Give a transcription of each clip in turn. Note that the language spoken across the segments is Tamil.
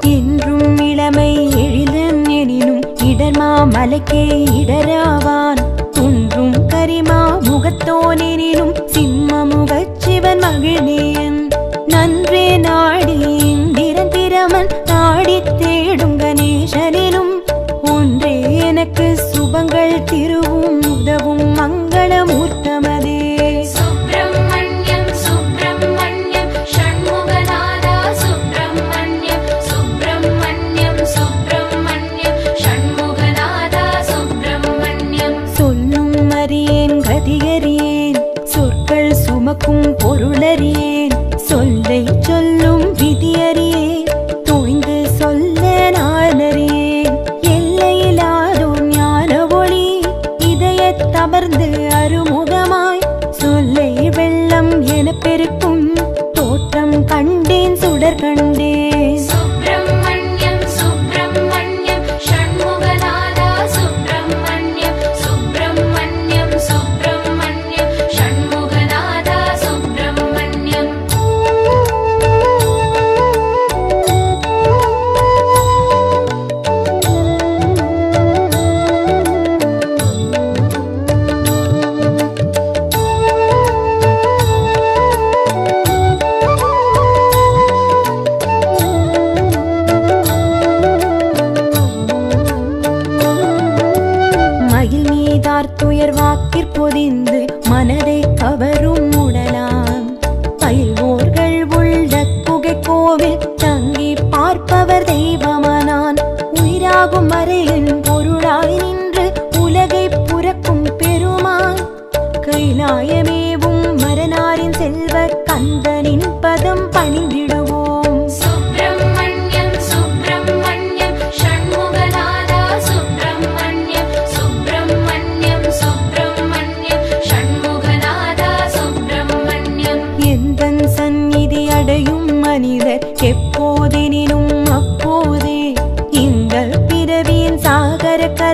என்றும் இளமை எழிலன் எனினும் இடர்மா மலைக்கே இடராவான். குன்றும் கரிமா முகத்தோனெனினும் சிம்ம முகச் சிவன் மகிழ்நேயன் நன்றே நாடி இந்திரன் பிரமன் நாடி தேடும் கணேசனினும் ஒன்றே எனக்கு சுபங்கள் திருவும் உதவும் மங்களமூர்த்தி மலரியே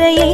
கரையை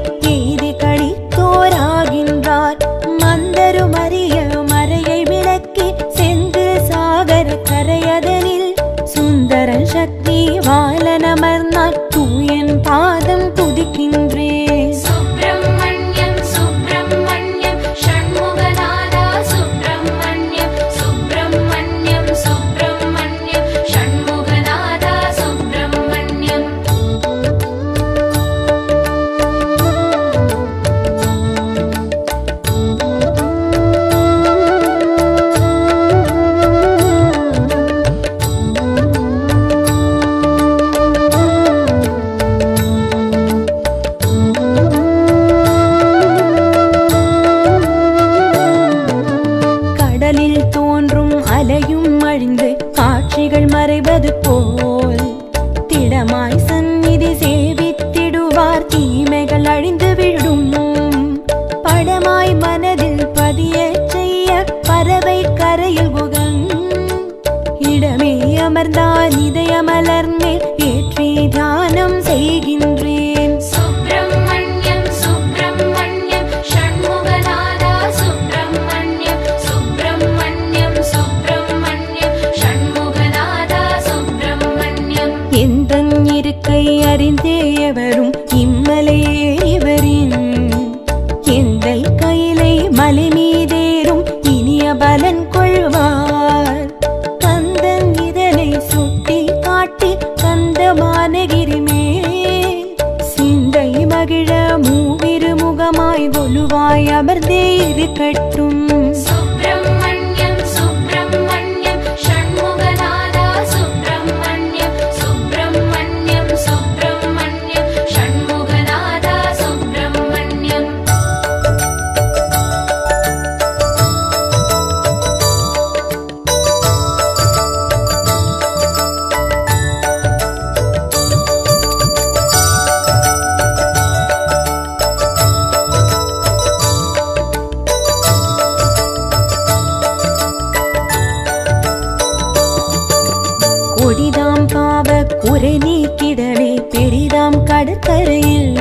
உரை நீக்கிடவே பெரிதாம் கடற்கரையில்.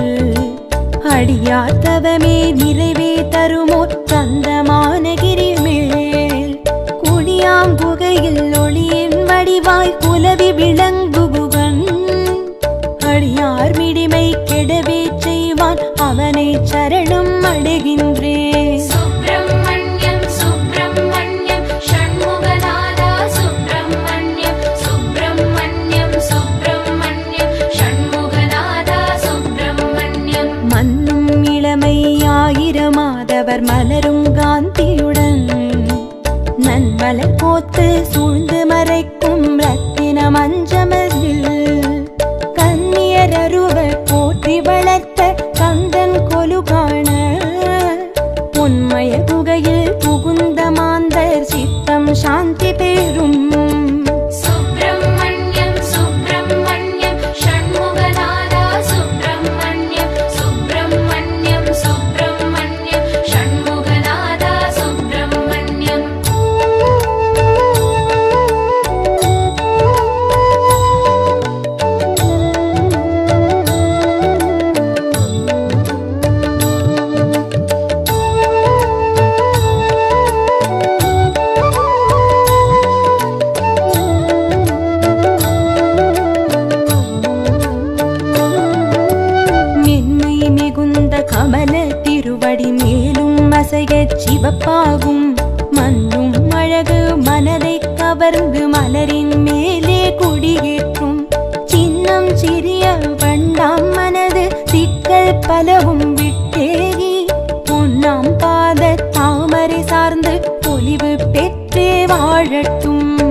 அடியார் தவமே நிறைவே தருமோ சந்தமானகிரி மேல். குடியாம் குகையில் ஒளியின் வடிவாய் குலவி விளங்குகுவன் அடியார் மிடிமை கெடவே செய்வான் அவனை சரணம் அடைகின்ற அசைகச் சிவப்பாகும். மண்ணும் அழகு மனதை கவர்ந்து மலரின் மேலே குடியேற்றும். சின்னம் சிறிய வண்டாம் மனது சிக்கல் பலவும் விட்டேறி. பொன்னாம் பாத தாமரை சார்ந்து பொலிவு பெற்றே வாழட்டும்.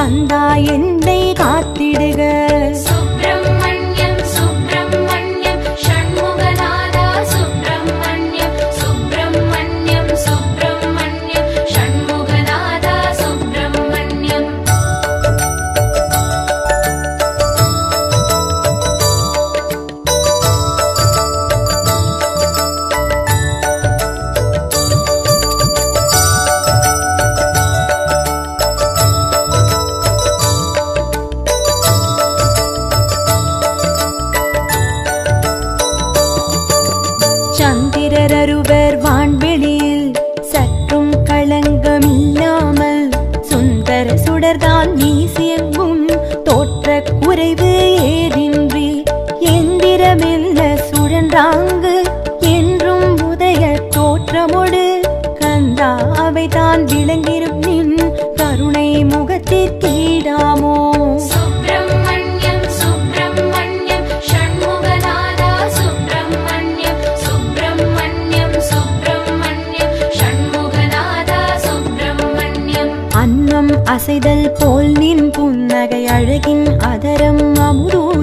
கந்தா என் என்றாங்கு என்றும் உதய தோற்றமொடு கந்தா அவை தான் விளங்கிரும் நின் கருணை முகத்திற்கீடாமோ அசைதல் போல் நின் புன்னகை அழகின் அதரம் அமுதூர்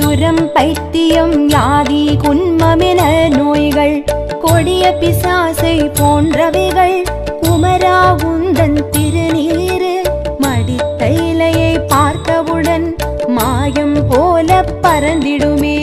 சுரம் பைத்தியம் யாதி குன்மமென நோய்கள் கொடிய பிசாசை போன்றவைகள் குமரா உந்தன் திருநீரு மடித்த இலையை பார்த்தவுடன் மாயம் போல பறந்திடுமே.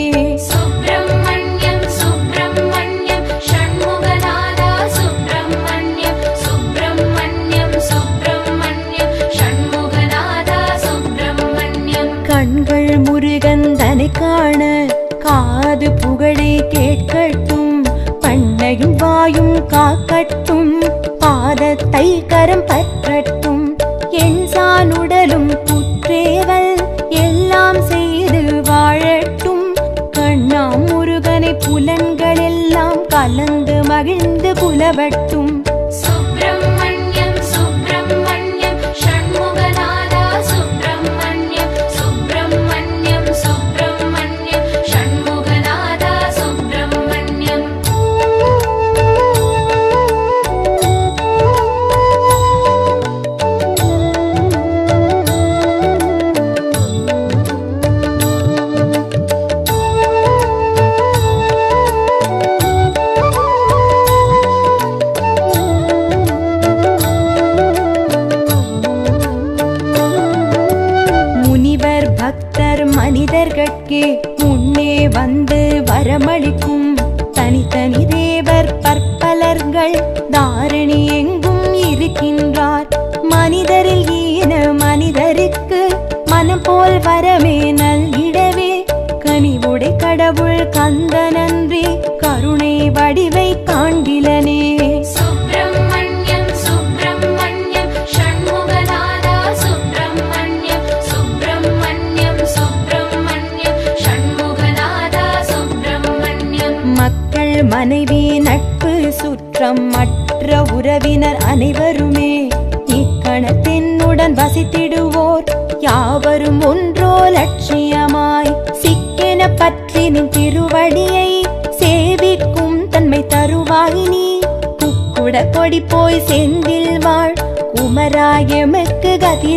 மனைவி நட்பு சுற்றம் மற்ற உறவினர் அனைவருமே இக்கணத்தென்னுடன் வசித்திடுவோர். யாவரும் ஒன்றோ லட்சியமாய் சிக்கென பற்றி நின் திருவடியை சேவிக்கும் தன்மை தருவாயினி குக்குட கொடி போய் செந்தில் வாழ் குமராயமக்கு கதி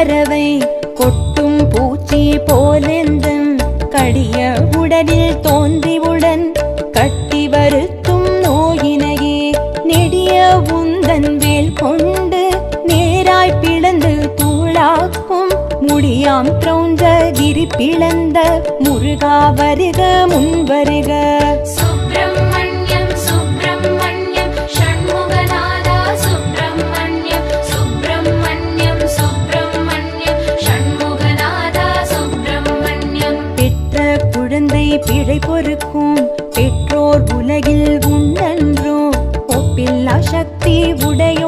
பறவை கொட்டும் பூச்சி போலெந்தும் கடிய உடலில் தோன்றிவுடன் கட்டி வருத்தும் நோயினையே நெடிய உந்தன் வேல் கொண்டு நேராய் பிளந்து தூளாக்கும் முடியாம் கிரௌஞ்ச கிரி பிளந்த முருகா வருக முன்வருக பிழை பொறுக்கும். பெற்றோர் உலகில் உண்டன்றோ. ஒப்பில்லா சக்தி உடையோ.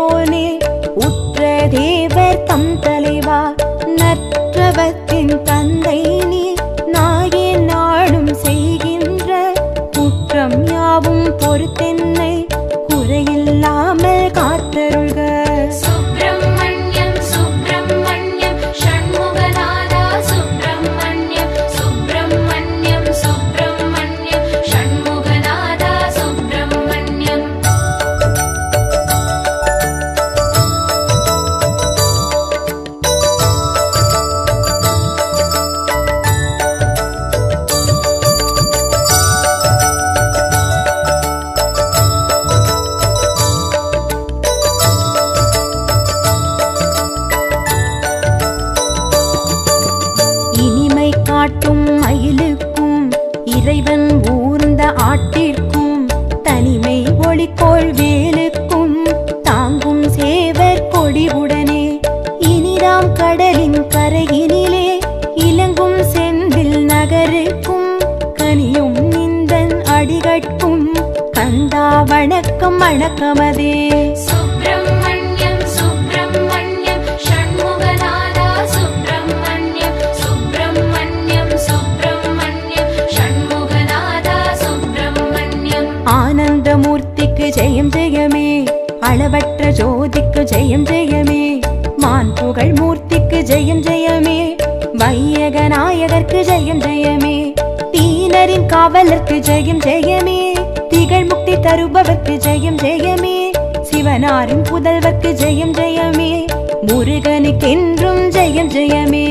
அளவற்ற ஜோதிக்கு ஜெயம் ஜெயமே. மான் புகழ் மூர்த்திக்கு ஜெயம் ஜெயமே. வையக நாயகர்க்கு ஜெயம் ஜெயமே. தீனரின் காவலர்க்கு ஜெயம் ஜெயமே. திகழ் முக்தி தருபவர்க்கு ஜெயம் ஜெயமே. சிவனாரின் புதல்வர்க்கு ஜெயம் ஜெயமே. முருகனுக்கென்றும் ஜெயம் ஜெயமே.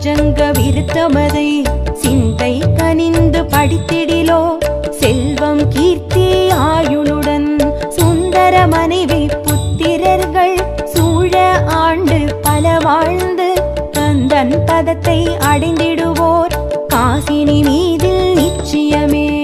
புஜங்க விருத்தமதை சிந்தை கனிந்து படித்திடிலோ செல்வம் கீர்த்தி ஆயுளுடன் சுந்தர மனைவி புத்திரர்கள் சூழ ஆண்டு பல வாழ்ந்து கந்தன் பதத்தை அடைந்திடுவோர். காசினி மீதில் நிச்சயமே.